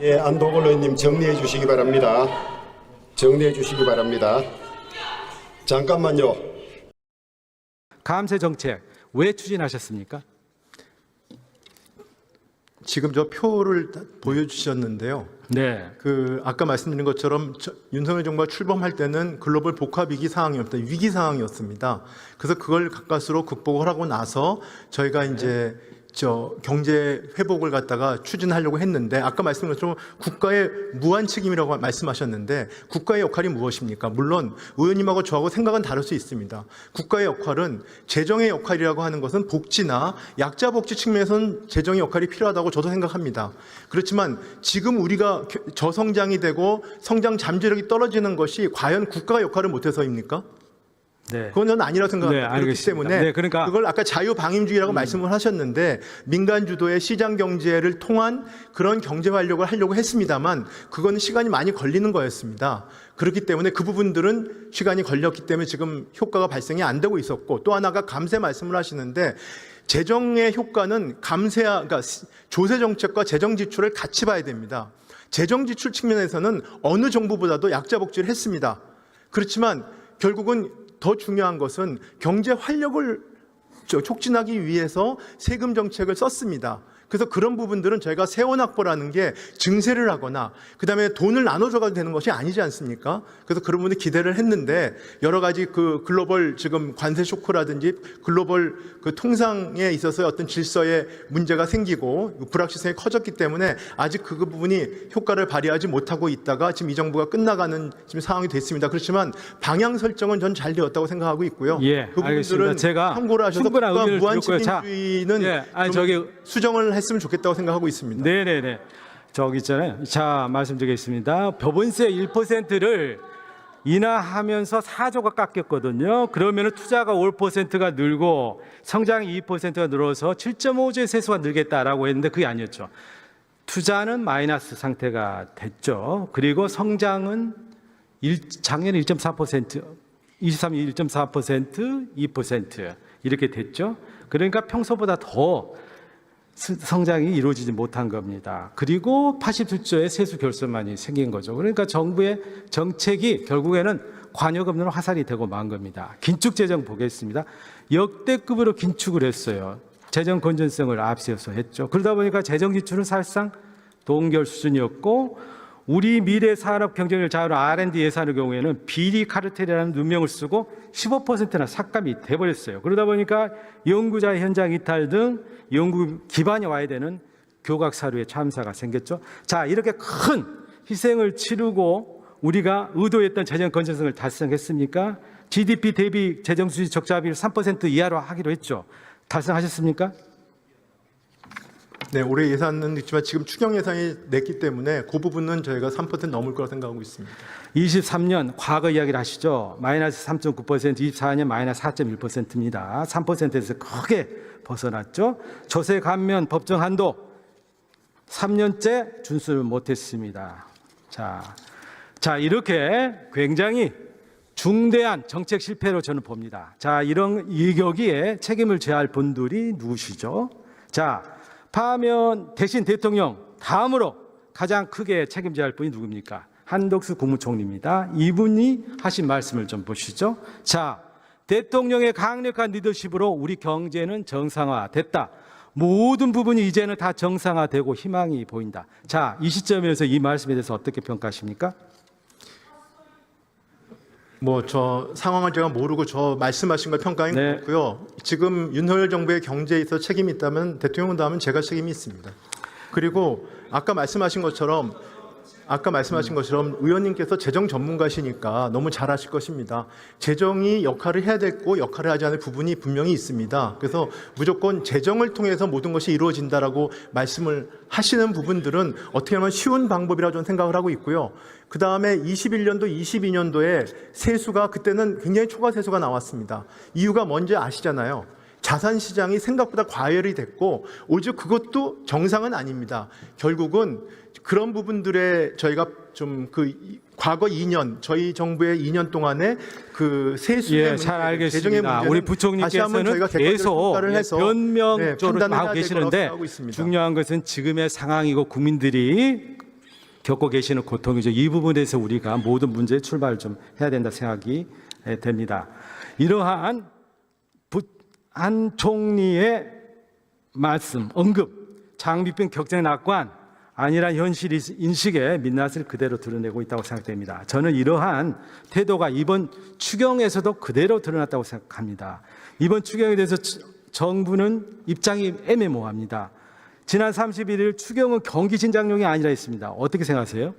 예, 안도걸 의원님 정리해 주시기 바랍니다. 정리해 주시기 바랍니다. 잠깐만요. 감세 정책 왜 추진하셨습니까? 지금 저 표를 다 보여주셨는데요. 네. 그 아까 말씀드린 것처럼 저- 윤석열 정부가 출범할 때는 글로벌 복합 위기 상황이었다 위기 상황이었습니다. 그래서 그걸 가까스로 극복을 하고 나서 저희가 이제 저 경제 회복을 갖다가 추진하려고 했는데 아까 말씀드린 것처럼 국가의 무한 책임이라고 말씀하셨는데 국가의 역할이 무엇입니까? 물론 의원님하고 저하고 생각은 다를 수 있습니다. 국가의 역할은 재정의 역할이라고 하는 것은 복지나 약자 복지 측면에서는 재정의 역할이 필요하다고 저도 생각합니다. 그렇지만 지금 우리가 겨- 저성장이 되고 성장 잠재력이 떨어지는 것이 과연 국가가 역할을 못해서입니까? 네. 그건 저는 아니라고 생각합니다. 네, 그렇기. 때문에 네, 그러니까- 음. 그걸 아까 자유방임주의라고 말씀을 하셨는데 민간 주도의 시장 경제를 통한 그런 경제 활력을 하려고 했습니다만 그거는 시간이 많이 걸리는 거였습니다. 그렇기 때문에 그 부분들은 시간이 걸렸기 때문에 지금 효과가 발생이 안 되고 있었고 또 하나가 감세 말씀을 하시는데 재정의 효과는 감세와 그러니까 조세 정책과 재정 지출을 같이 봐야 됩니다. 재정 지출 측면에서는 어느 정부보다도 약자 복지를 했습니다. 그렇지만 결국은 더 중요한 것은 경제 활력을 저- 촉진하기 위해서 세금 정책을 썼습니다. 그래서 그런 부분들은 저희가 세원확보라는 게 증세를 하거나 그다음에 돈을 나눠줘가도 되는 것이 아니지 않습니까? 그래서 그런 분이 기대를 했는데 여러 가지 그 글로벌 지금 관세 쇼크라든지 글로벌 그 통상에 있어서 어떤 질서에 문제가 생기고 불확실성이 커졌기 때문에 아직 그 부분이 효과를 발휘하지 못하고 있다가 지금 이 정부가 끝나가는 지금 상황이 됐습니다. 그렇지만 방향 설정은 전 잘 되었다고 생각하고 있고요. 예, 그 알겠습니다. 부분들은 제가 참고를 하셔서 충분한 의견을 무한 들었고요. 자, 책임주의는 예, 아니, 저기- 수정을 했으면 좋겠다고 생각하고 있습니다. 네네네. 저기 있잖아요. 자, 말씀드리겠습니다. 법원세 1%를 인하하면서 4조가 깎였거든요. 그러면 투자가 5%가 늘고 성장이 2%가 늘어서 7.5조의 세수가 늘겠다라고 했는데 그게 아니었죠. 투자는 마이너스 상태가 됐죠. 그리고 성장은 일, 작년에 1.4%, 23, 1.4%, 2% 이렇게 됐죠. 그러니까 평소보다 더 스- 성장이 이루어지지 못한 겁니다. 그리고 87조의 세수 결손만이 생긴 거죠. 그러니까 정부의 정책이 결국에는 관여금으로 화살이 되고 만 겁니다. 긴축 재정 보겠습니다. 역대급으로 긴축을 했어요. 재정 건전성을 앞세워서 했죠. 그러다 보니까 재정 지출은 사실상 동결 수준이었고 우리 미래 산업 경쟁을 자유로 R&D 예산의 경우에는 비리 카르텔이라는 누명을 쓰고 15%나 삭감이 돼버렸어요. 그러다 보니까 연구자 현장 이탈 등 연구 기반이 와야 되는 교각 사료의 참사가 생겼죠. 자 이렇게 큰 희생을 치르고 우리가 의도했던 재정 건전성을 달성했습니까? GDP 대비 재정 수지 적자비를 3% 이하로 하기로 했죠. 달성하셨습니까? 네, 올해 예산은 있지만 지금 추경 예산이 냈기 때문에 그 부분은 저희가 3% 넘을 거라 생각하고 있습니다. 23년 과거 이야기를 하시죠. 마이너스 3.9%, 24년 마이너스 4.1%입니다. 3%에서 크게 벗어났죠. 조세 감면 법정 한도 3년째 준수를 못했습니다. 자, 자 이렇게 굉장히 중대한 정책 실패로 저는 봅니다. 자, 이런 이 여기에 책임을 져야 할 분들이 누구시죠? 자, 파면 대신 대통령 다음으로 가장 크게 책임져야 할 분이 누굽니까? 한덕수 국무총리입니다. 이분이 하신 말씀을 좀 보시죠. 자, 대통령의 강력한 리더십으로 우리 경제는 정상화됐다. 모든 부분이 이제는 다 정상화되고 희망이 보인다. 자, 이 시점에서 이 말씀에 대해서 어떻게 평가하십니까? 뭐 저 상황을 제가 모르고 저 말씀하신 걸 평가한 네. 것 같고요. 지금 윤석열 정부의 경제에 있어 책임이 있다면 대통령 다음은 제가 책임이 있습니다. 그리고 아까 말씀하신 것처럼 아까 말씀하신 것처럼 의원님께서 재정 전문가시니까 너무 잘하실 것입니다. 재정이 역할을 해야 되고 역할을 하지 않을 부분이 분명히 있습니다. 그래서 무조건 재정을 통해서 모든 것이 이루어진다라고 말씀을 하시는 부분들은 어떻게 하면 쉬운 방법이라고 저는 생각을 하고 있고요. 그 다음에 21년도, 22년도에 세수가 그때는 굉장히 초과 세수가 나왔습니다. 이유가 뭔지 아시잖아요. 자산 시장이 생각보다 과열이 됐고 오직 그것도 정상은 아닙니다. 결국은 그런 부분들에 저희가 좀 그 과거 2년 저희 정부의 2년 동안에 그 세수의 예, 문제, 잘 알겠습니다. 우리 부총리께서는 계속 예, 해서 변명 네, 거라고 계시는데. 중요한 것은 지금의 상황이고 국민들이 겪고 계시는 고통이죠. 이 부분에서 우리가 모든 문제의 출발을 좀 해야 된다 생각이 에, 됩니다. 이러한 부- 한 총리의 말씀, 언급, 장비병 격전의 낙관 아니란 현실 인식의 민낯을 그대로 드러내고 있다고 생각됩니다. 저는 이러한 태도가 이번 추경에서도 그대로 드러났다고 생각합니다. 이번 추경에 대해서 치- 정부는 입장이 애매모호합니다. 지난 31일 추경은 경기 진작용이 아니라 했습니다. 어떻게 생각하세요?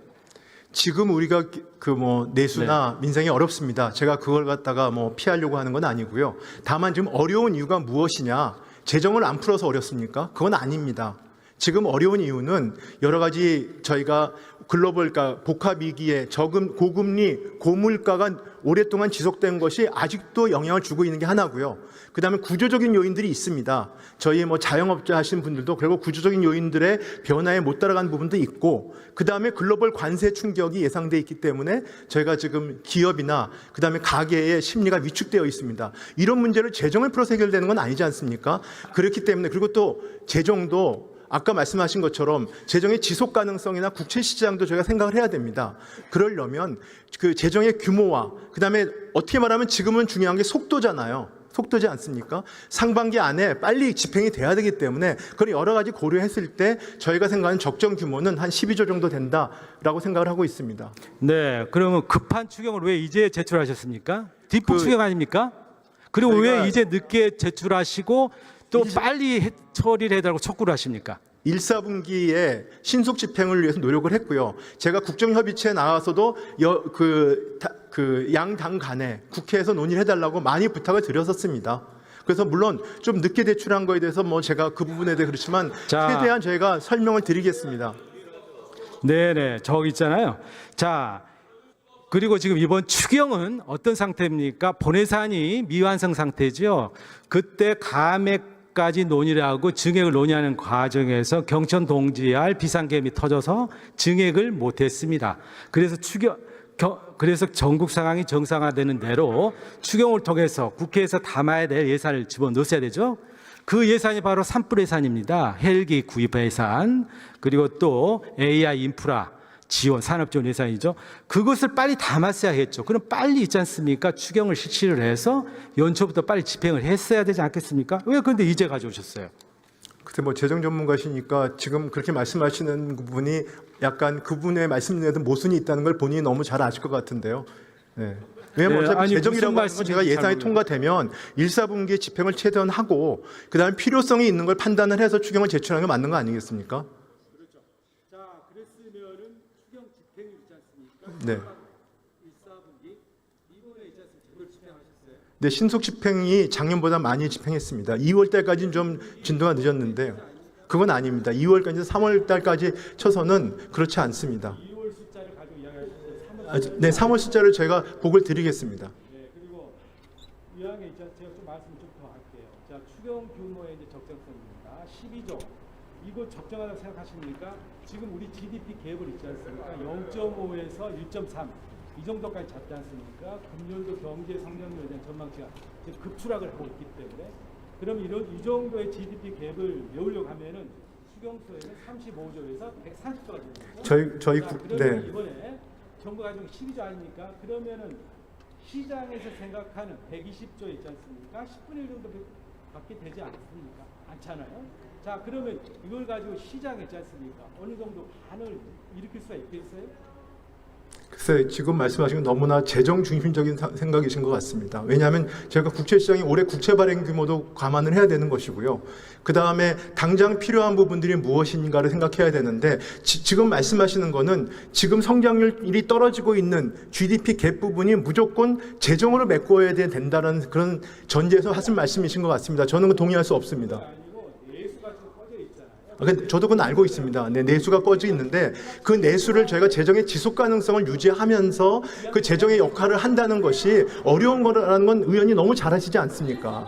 지금 우리가 그 뭐 내수나 민생이 어렵습니다. 제가 그걸 갖다가 뭐 피하려고 하는 건 아니고요. 다만 지금 어려운 이유가 무엇이냐? 재정을 안 풀어서 어렵습니까? 그건 아닙니다. 지금 어려운 이유는 여러 가지 저희가 글로벌가 복합 위기에 저금 고금리 고물가가 오랫동안 지속된 것이 아직도 영향을 주고 있는 게 하나고요. 그다음에 구조적인 요인들이 있습니다. 저희 뭐 자영업자 하시는 분들도 결국 구조적인 요인들의 변화에 못 따라간 부분도 있고 그다음에 글로벌 관세 충격이 예상돼 있기 때문에 저희가 지금 기업이나 그다음에 가계의 심리가 위축되어 있습니다. 이런 문제를 재정을 풀어서 해결되는 건 아니지 않습니까? 그렇기 때문에 그리고 또 재정도 아까 말씀하신 것처럼 재정의 지속 가능성이나 국채 시장도 저희가 생각을 해야 됩니다. 그러려면 그 재정의 규모와 그다음에 어떻게 말하면 지금은 중요한 게 속도잖아요. 속도지 않습니까? 상반기 안에 빨리 집행이 돼야 되기 때문에 그런 여러 가지 고려했을 때 저희가 생각하는 적정 규모는 한 12조 정도 된다라고 생각을 하고 있습니다. 네, 그러면 급한 추경을 왜 이제 제출하셨습니까? 뒷북 그- 추경 아닙니까? 그리고 왜 이제 늦게 제출하시고 또 빨리 해- 처리를 해달라고 촉구를 하십니까? 1사분기에 신속 집행을 위해서 노력을 했고요. 제가 국정협의체에 나와서도 여, 그, 다- 그 양당 간에 국회에서 논의를 해달라고 많이 부탁을 드렸었습니다. 그래서 물론 좀 늦게 대출한 거에 대해서 뭐 제가 그 부분에 대해 그렇지만 자. 최대한 저희가 설명을 드리겠습니다. 네네, 저기 있잖아요. 자, 그리고 지금 이번 추경은 어떤 상태입니까? 본예산이 미완성 상태죠. 그때 감액 까지 논의를 하고 증액을 논의하는 과정에서 경천 동지할 비상계획이 터져서 증액을 못했습니다. 그래서 추경 겨- 그래서 전국 상황이 정상화되는 대로 추경을 통해서 국회에서 담아야 될 예산을 집어넣어야 되죠. 그 예산이 바로 산불 예산입니다. 헬기 구입 예산 그리고 또 AI 인프라 지원 산업 지원 예산이죠. 그것을 빨리 담았어야 했죠. 그럼 빨리 있지 않습니까? 추경을 실시를 해서 연초부터 빨리 집행을 했어야 되지 않겠습니까? 왜 그런데 이제 가져오셨어요? 그때 뭐 재정 전문가시니까 지금 그렇게 말씀하시는 분이 약간 그분의 말씀에도 모순이 있다는 걸 본인이 너무 잘 아실 것 같은데요. 네. 왜냐하면 네, 어차피 아니, 재정이라고 하는 건 제가 예산이. 통과되면 1, 4분기에 집행을 최대한 하고 그다음에 필요성이 있는 걸 판단을 해서 추경을 제출하는 게 맞는 거 아니겠습니까? 자, 그랬으면은 추경 집행이 있지 않습니까? 네. 1, 4분기 이번에 있지 않습니까? 제대로 집행하셨어요? 네, 신속 집행이 작년보다 많이 집행했습니다. 2월 달까지는 좀 진도가 늦었는데요. 그건 아닙니다. 2월까지 3월 달까지 쳐서는 그렇지 않습니다. 2월 숫자를 가지고 이야기하셨어요. 3월 아, 네, 3월 숫자를 저희가 보고를 드리겠습니다. 네, 그리고 이제 제가 좀 말씀 좀 더 할게요. 자, 추경 규모의 이제 적정성입니다. 12조. 이거 적정하다고 생각하십니까? 지금 우리 GDP 갭을 있지 않습니까? 0.5에서 1.3. 이 정도까지 잡지 않습니까? 금년도 경제 성장률에 대한 전망치가 급추락을 하고 있기 때문에 그럼 이런 이 정도의 GDP 갭을 메우려고 하면은 수경소에는 35조에서 140조가 됩니다. 저희 저희 자, 국 네. 이번에 정부 가지고 12조 아닙니까? 그러면은 시장에서 생각하는 120조 있지 않습니까? 10분의 1 정도밖에 되지 않습니까? 않잖아요. 자, 그러면 이걸 가지고 시장 있지 않습니까? 어느 정도 반을 일으킬 수가 있겠어요? 글쎄 지금 말씀하신 건 너무나 재정 중심적인 사- 생각이신 것 같습니다. 왜냐하면 제가 국채 시장이 올해 국채 발행 규모도 감안을 해야 되는 것이고요. 그 다음에 당장 필요한 부분들이 무엇인가를 생각해야 되는데 지, 금 말씀하시는 거는 지금 성장률이 떨어지고 있는 GDP 갭 부분이 무조건 재정으로 메꿔야 돼- 된다는 그런 전제에서 하신 말씀이신 것 같습니다. 저는 그 동의할 수 없습니다. 저도 그건 알고 있습니다. 네, 내수가 꺼져 있는데 그 내수를 저희가 재정의 지속 가능성을 유지하면서 그 재정의 역할을 한다는 것이 어려운 거라는 건 의원이 너무 잘하시지 않습니까?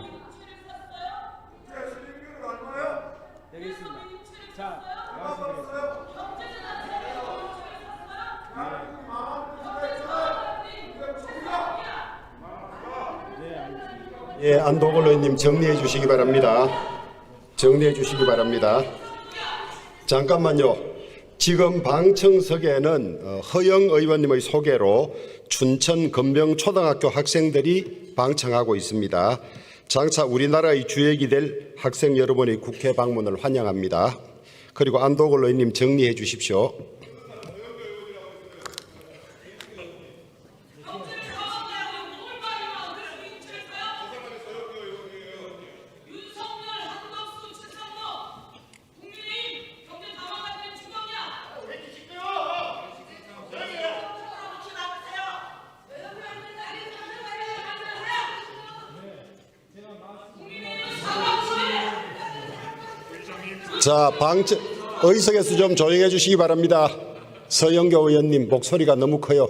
예, 안도걸 의원님 정리해 주시기 바랍니다. 정리해 주시기 바랍니다. 잠깐만요. 지금 방청석에는 어, 허영 의원님의 소개로 춘천 건병 초등학교 학생들이 방청하고 있습니다. 장차 우리나라의 주역이 될 학생 여러분의 국회 방문을 환영합니다. 그리고 안도걸 의원님 정리해 주십시오. 윤석열, 한덕수, 최상목, 국민의힘 경제 당황하는 주범이야. 자, 방청 의석에서 좀 조용해 주시기 바랍니다. 서영교 의원님 목소리가 너무 커요.